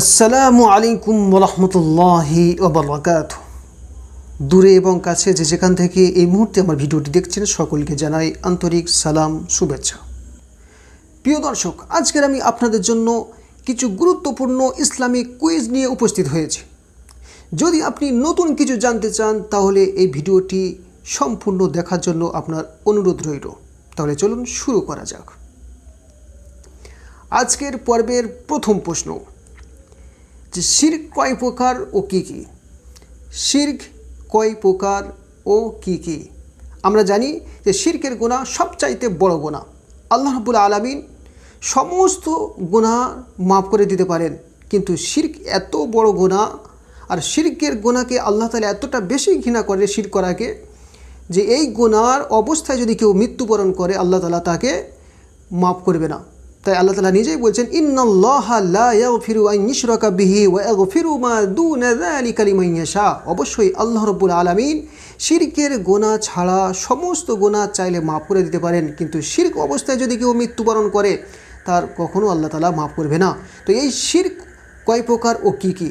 আসসালামু আলাইকুম রহমতুল্লাহি ওবরাকাত দূরে এবং কাছে যে যেখান থেকে এই মুহূর্তে আমার ভিডিওটি দেখছেন, সকলকে জানাই আন্তরিক সালাম, শুভেচ্ছা। প্রিয় দর্শক, আজকের আমি আপনাদের জন্য কিছু গুরুত্বপূর্ণ ইসলামিক কুইজ নিয়ে উপস্থিত হয়েছি। যদি আপনি নতুন কিছু জানতে চান, তাহলে এই ভিডিওটি সম্পূর্ণ দেখার জন্য আপনার অনুরোধ রইল। তাহলে চলুন শুরু করা যাক। আজকের পর্বের প্রথম প্রশ্ন যে শির্ক কয় প্রকার ও কী কী? শির্ক কয় প্রকার ও কী কী? আমরা জানি যে শির্কের গোনা সবচাইতে বড় গোনা আল্লাহ রাব্বুল আলামিন সমস্ত গুনাহ মাফ করে দিতে পারেন, কিন্তু শির্ক এত বড় গোনা আর শির্কের গোনাকে আল্লাহ তালা এতটা বেশি ঘৃণা করে শির করাকে যে এই গোনার অবস্থায় যদি কেউ মৃত্যুবরণ করে, আল্লাহ তালা তাকে মাফ করবে না। তাই আল্লাহ তালা নিজেই বলছেন ইয়াশা। অবশ্যই আল্লাহ রব্বুল আলমিন শিরকের গোনা ছাড়া সমস্ত গোনা চাইলে মাফ করে দিতে পারেন, কিন্তু শির্ক অবস্থায় যদি কেউ মৃত্যুবরণ করে, তার কখনও আল্লাহ তালা মাফ করবে না। তো এই শিরক কয় প্রকার ও কী কী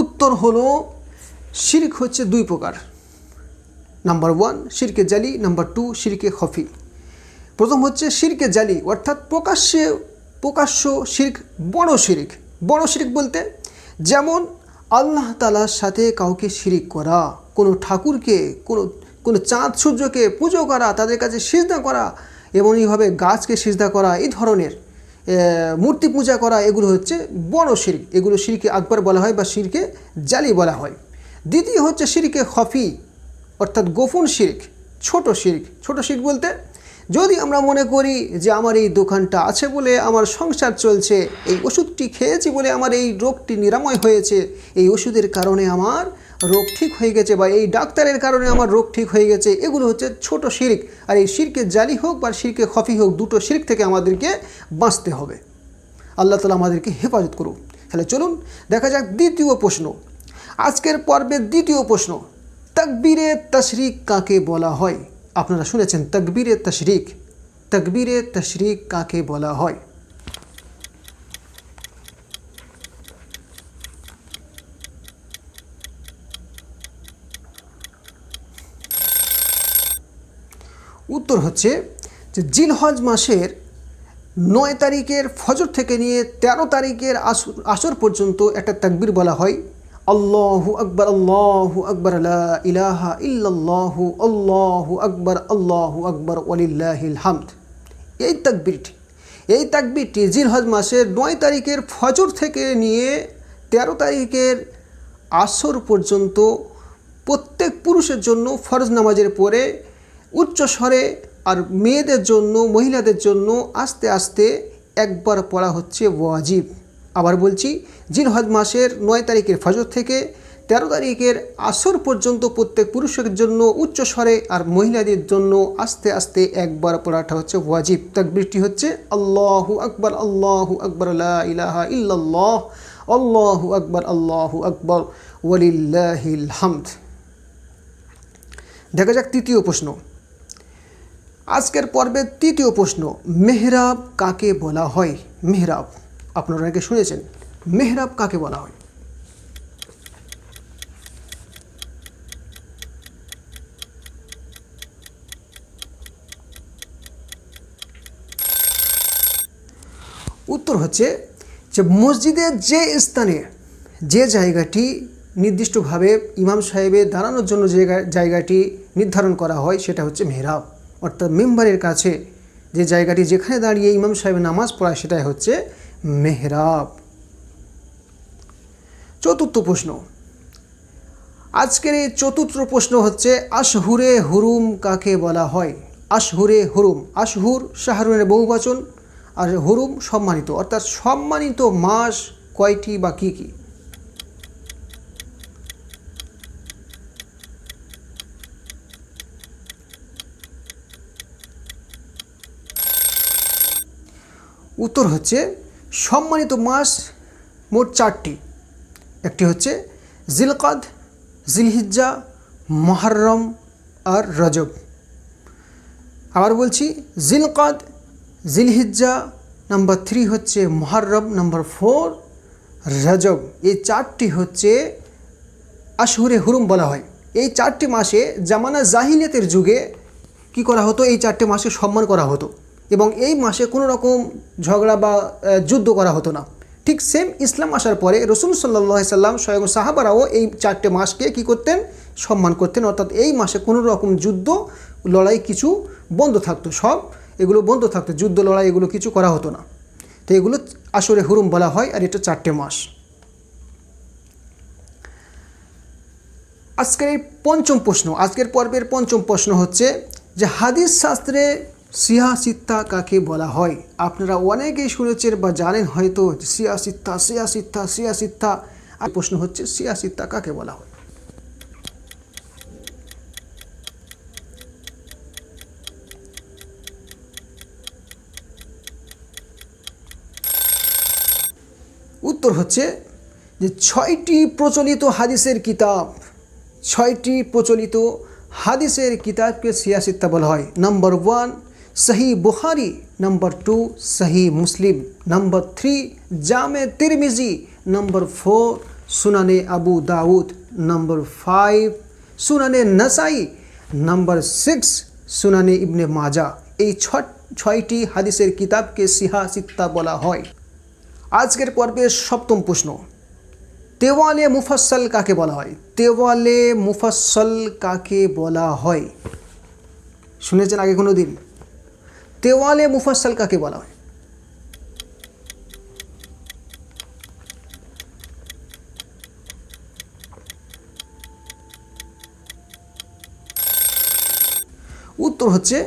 উত্তর হলো শির্ক হচ্ছে দুই প্রকার। নাম্বার ওয়ান, শিরকে জালি, নাম্বার টু, শিরকে খফি। প্রথম হচ্ছে শিরকে জালি, অর্থাৎ প্রকাশ্যে, প্রকাশ্য শির্ক, বড় শিরিক। বড় শিরিক বলতে যেমন আল্লাহ তালার সাথে কাউকে শিরিক করা, কোনো ঠাকুরকে, কোনো কোনো চাঁদ সূর্যকে পুজো করা, তাদের কাছে সিজদা করা, এবং এইভাবে গাছকে সিজদা করা, এই ধরনের। মূর্তি পূজা করা এগুলো হচ্ছে বড় শির্ক। এগুলো শিরকে আকবর বলা হয় বা শিরকে জালি বলা হয়। দ্বিতীয় হচ্ছে শিরকে খফি, অর্থাৎ গোপন শির্ক, ছোট শির্ক। ছোট শির্ক বলতে, যদি আমরা মনে করি যে আমার এই দোকানটা আছে বলে আমার সংসার চলছে, এই ওষুধটি খেয়েছি বলে আমার এই রোগটি নিরাময় হয়েছে, এই ওষুধের কারণে আমার রোগ ঠিক হয়ে গেছে বা এই ডাক্তারের কারণে আমার রোগ ঠিক হয়ে গেছে, এগুলো হচ্ছে ছোট শির্ক। আর এই শিরকে জালি হোক বা শিরকে খফি হোক, দুটো শির্ক থেকে আমাদেরকে বাঁচতে হবে। আল্লাহ তালা আমাদেরকে হেফাজত করুক। তাহলে চলুন, দেখা যাক দ্বিতীয় প্রশ্ন। আজকের পর্বের দ্বিতীয় প্রশ্ন, তকবীরে তশরিক কাকে বলা হয়? আপনারা শুনেছেন, তকবীরে তশরিক। তকবীরে তশরিক কাকে বলা হয় উত্তর হচ্ছে যে জিলহজ মাসের নয় তারিখের ফজর থেকে নিয়ে ১৩ তারিখের আসর আসর পর্যন্ত একটা তাকবির বলা হয়। আল্লাহু আকবর আল্লাহু আকবর, লা ইলাহা ইল্লাল্লাহু, আল্লাহু আকবর আল্লাহু আকবর, ওয়ালিল্লাহিল হামদ। এই তাকবিরটি এই তাকবিরটি জিলহজ মাসের নয় তারিখের ফজর থেকে নিয়ে ১৩ তারিখের আসর পর্যন্ত প্রত্যেক পুরুষের জন্য ফরজ নামাজের পরে উচ্চ স্বরে আর মেয়েদের জন্য, মহিলাদের জন্য আস্তে আস্তে একবার পড়া হচ্ছে ওয়াজিব। আবার বলছি, জিলহজ মাসের নয় তারিখের ফজর থেকে তেরো তারিখের আসর পর্যন্ত প্রত্যেক পুরুষের জন্য উচ্চ স্বরে আর মহিলাদের জন্য আস্তে আস্তে একবার পড়াটা হচ্ছে ওয়াজিব। তাকবীরটি হচ্ছে, আল্লাহু আকবর আল্লাহু আকবর ইলাহা ইল্লাল্লাহ, আল্লাহু আকবর আল্লাহু আকবর, ওয়ালিল্লাহিল হামদ। দেখা যাক তৃতীয় প্রশ্ন। আজকের পর্বের তৃতীয় প্রশ্ন, মেহরাব কাকে বলা হয়? মেহরাব, আপনারা অনেকে শুনেছেন, মেহরাব কাকে বলা হয়? উত্তর হচ্ছে যে মসজিদের যে স্থানে, যে জায়গাটি নির্দিষ্টভাবে ইমাম সাহেবের দাঁড়ানোর জন্য যে জায়গা- জায়গাটি নির্ধারণ করা হয়, সেটা হচ্ছে মেহরাব। অর্থাৎ মেম্বারের কাছে যে জায়গাটি যেখানে দাঁড়িয়ে ইমাম সাহেব নামাজ পড়ায় সেটাই হচ্ছে মেহরাব। চতুর্থ প্রশ্ন। আজকের এই চতুর্থ প্রশ্ন হচ্ছে, আশহুরে হুরুম কাকে বলা হয়? আশহুরে হুরুম, আশহুর শাহরুনের বহুবচন, আর হুরুম সম্মানিত। অর্থাৎ সম্মানিত মাস কয়টি বা কী কী? উত্তর হচ্ছে সম্মানিত মাস মোট চারটি। একটি হচ্ছে জিলকাদ, জিলহিজ্জা, মহরম আর রজব। আবার বলছি জিলকাদ, জিলহিজ্জা নাম্বার থ্রি হচ্ছে মহরম, নাম্বার ফোর রজব। এই চারটি হচ্ছে আশহুরে হুরুম বলা হয়। এই চারটি মাসে জামানা জাহিলিয়াতের যুগে কি করা হতো? এই চারটি মাসে সম্মান করা হতো। এবং এই মাসে কোনো রকম ঝগড়া বা যুদ্ধ করা হতো না। ঠিক সেম ইসলাম আসার পরে রসুল সাল্লাহ সাল্লাম স্বয়ং সাহাবারাও এই চারটে মাসকে কি করতেন? সম্মান করতেন। অর্থাৎ এই মাসে কোনো রকম যুদ্ধ, লড়াই কিছু বন্ধ থাকতো। সব এগুলো বন্ধ থাকতো। যুদ্ধ, লড়াই এগুলো কিছু করা হতো না। তো এগুলো আসরে হুরুম বলা হয় আর এটা চারটে মাস। আজকের পঞ্চম প্রশ্ন। আজকের পর্বের পঞ্চম প্রশ্ন হচ্ছে যে হাদিস শাস্ত্রে সিয়াসিত্তা কাকে বলা হয়? আপনারা অনেকেই শুনেছেন বা জানেন হয়তো সিয়াসিত্তা সিয়াসিত্তা সিয়াসিত্তা। আর প্রশ্ন হচ্ছে, সিয়াসিত্তা কাকে বলা হয়? উত্তর হচ্ছে যে ছয়টি প্রচলিত হাদিসের কিতাব, ছয়টি প্রচলিত হাদিসের কিতাবকে সিয়াসিত্তা বলা হয়। নাম্বার ওয়ান সহি বুখারি নাম্বার টু সহি মুসলিম নাম্বার থ্রি জামে তিরমিজি নাম্বার ফোর সুনানে আবু দাউদ নাম্বার ফাইভ সুনানে নাসাই নাম্বার সিক্স সুনানে ইবনে মাজা এই ছ ছয়টি হাদিসের কিতাবকে সিহাসিত্তা বলা হয়। আজকের পর্বের সপ্তম প্রশ্ন, তেওয়ালে মুফাসল কাকে বলা হয়? তেওয়ালে মুফাসল কাকে বলা হয়? শুনেছেন আগে কোনো দিন? তেওয়ালে মুফাসল কাকে বলা হয়? উত্তর হচ্ছে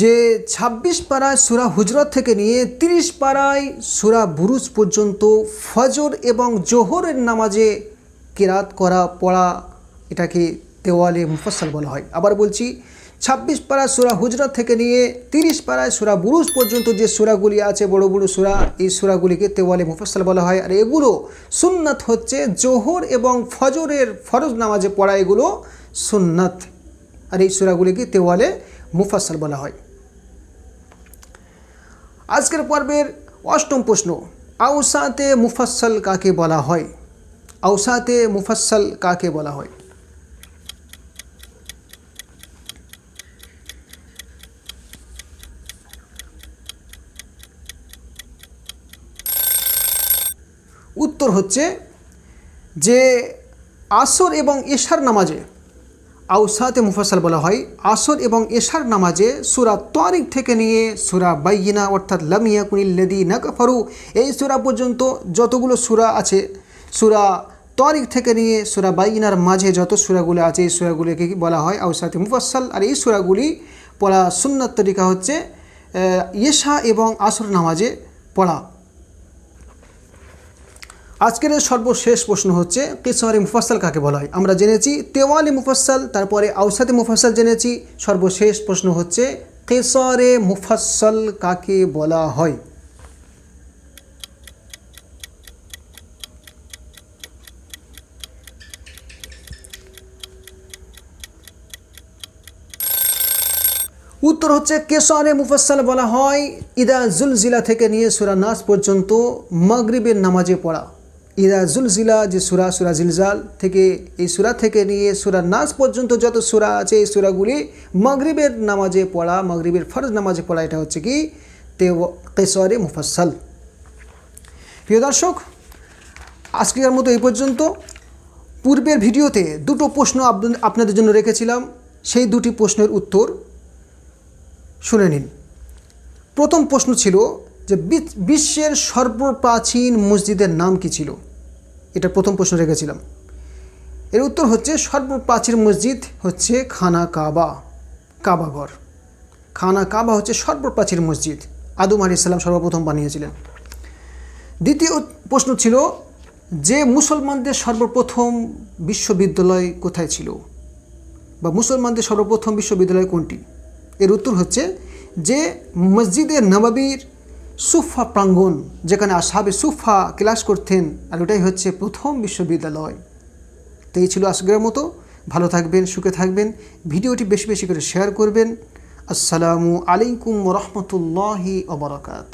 যে ২৬ পাড়ায় সুরা হুজরত থেকে নিয়ে ৩০ পাড়ায় সুরা বুরুজ পর্যন্ত ফজর এবং জোহরের নামাজে কেরাত করা, পড়া, এটাকে দেওয়ালে মুফাসল বলা হয়। আবার বলছি ২৬ পাড়া সুরা হুজরত থেকে নিয়ে ৩০ পাড়ায় সুরা বুরুজ পর্যন্ত যে সুরাগুলি আছে, বড় বড় সুরা, এই সুরাগুলিকে তেওয়ালে মুফাসল বলা হয়। আর এগুলো সুন্নাত হচ্ছে জোহর এবং ফজরের ফরজ নামাজে পড়া এগুলো সুন্নাত। আর এই সুরাগুলিকে তেওয়ালে মুফাসল বলা হয়। আজকের পর্বের অষ্টম প্রশ্ন আউসাতে মুফাসল কাকে বলা হয়? আউসাতে মুফাসল কাকে বলা হয়? উত্তর হচ্ছে যে আসর এবং এশার নামাজে আউসাতে মুফাসাল বলা হয়, আসর এবং এশার নামাজে সুরা তারিক থেকে নিয়ে সুরা বাইয়িনা অর্থাৎ লামিয়া কুনিল্লাদি নাকাফারু, এই সুরা পর্যন্ত যতগুলো সুরা আছে, সুরা তারিক থেকে নিয়ে সুরা বাইয়িনার মাঝে যত সুরাগুলো আছে, এই সুরাগুলিকে বলা হয়? আউসাতে মুফাসাল আর এই সুরাগুলি পড়া সুন্নত তরিকা হচ্ছে ইয়েশা এবং আসর নামাজে পড়া। আজকের সর্বশেষ প্রশ্ন হচ্ছে কেসরে মুফাসল কাকে বলা হয়? আমরা জেনেছি তেওয়ালি মুফাসল তারপরে আউসাতে মুফাসল জেনেছি। সর্বশেষ প্রশ্ন হচ্ছে কেসরে মুফাসল কাকে বলা হয়? উত্তর হচ্ছে কেসরে মুফাসল বলা হয়, ইদা জুলজিলা থেকে নিয়ে সুরা নাস পর্যন্ত মাগরিবের নামাজে পড়া। ইদা জুলজিলা, যে সুরা সুরা জিলজাল থেকে, এই সুরা থেকে নিয়ে সুরা নাস পর্যন্ত যত সুরা আছে, এই সুরাগুলি মাগরিবের নামাজে পড়া, মাগরিবের ফরজ নামাজে পড়া, এটা হচ্ছে কি? তে কেসরে মুফাসল প্রিয় দর্শক, আজকের মতো এই পর্যন্ত। পূর্বের ভিডিওতে দুটো প্রশ্ন আপ- আপনাদের জন্য রেখেছিলাম। সেই দুটি প্রশ্নের উত্তর শুনে নিন। প্রথম প্রশ্ন ছিল যে বিশ্বের সর্বপ্রাচীন মসজিদের নাম কি ছিল? এটা প্রথম প্রশ্ন রেখেছিলাম। এর উত্তর হচ্ছে সর্বপ্রাচীন মসজিদ হচ্ছে খানা কাবা কাবাঘর খানা কাবা হচ্ছে সর্বপ্রাচীন মসজিদ। আদম আলী ইসলাম সর্বপ্রথম বানিয়েছিলেন। দ্বিতীয় প্রশ্ন ছিল, যে মুসলমানদের সর্বপ্রথম বিশ্ববিদ্যালয় কোথায় ছিল? বা মুসলমানদের সর্বপ্রথম বিশ্ববিদ্যালয় কোনটি? এর উত্তর হচ্ছে, যে মসজিদে নবাবির সুফা প্রাঙ্গণ, যেখানে আসাবে সুফা ক্লাস করতেন, আর ওটাই হচ্ছে প্রথম বিশ্ববিদ্যালয়। তো এই ছিল আজকের মতো। ভালো থাকবেন, সুখে থাকবেন। ভিডিওটি বেশি বেশি করে শেয়ার করবেন। আসসালামু আলাইকুম রহমতুল্লাহি অবরাকাত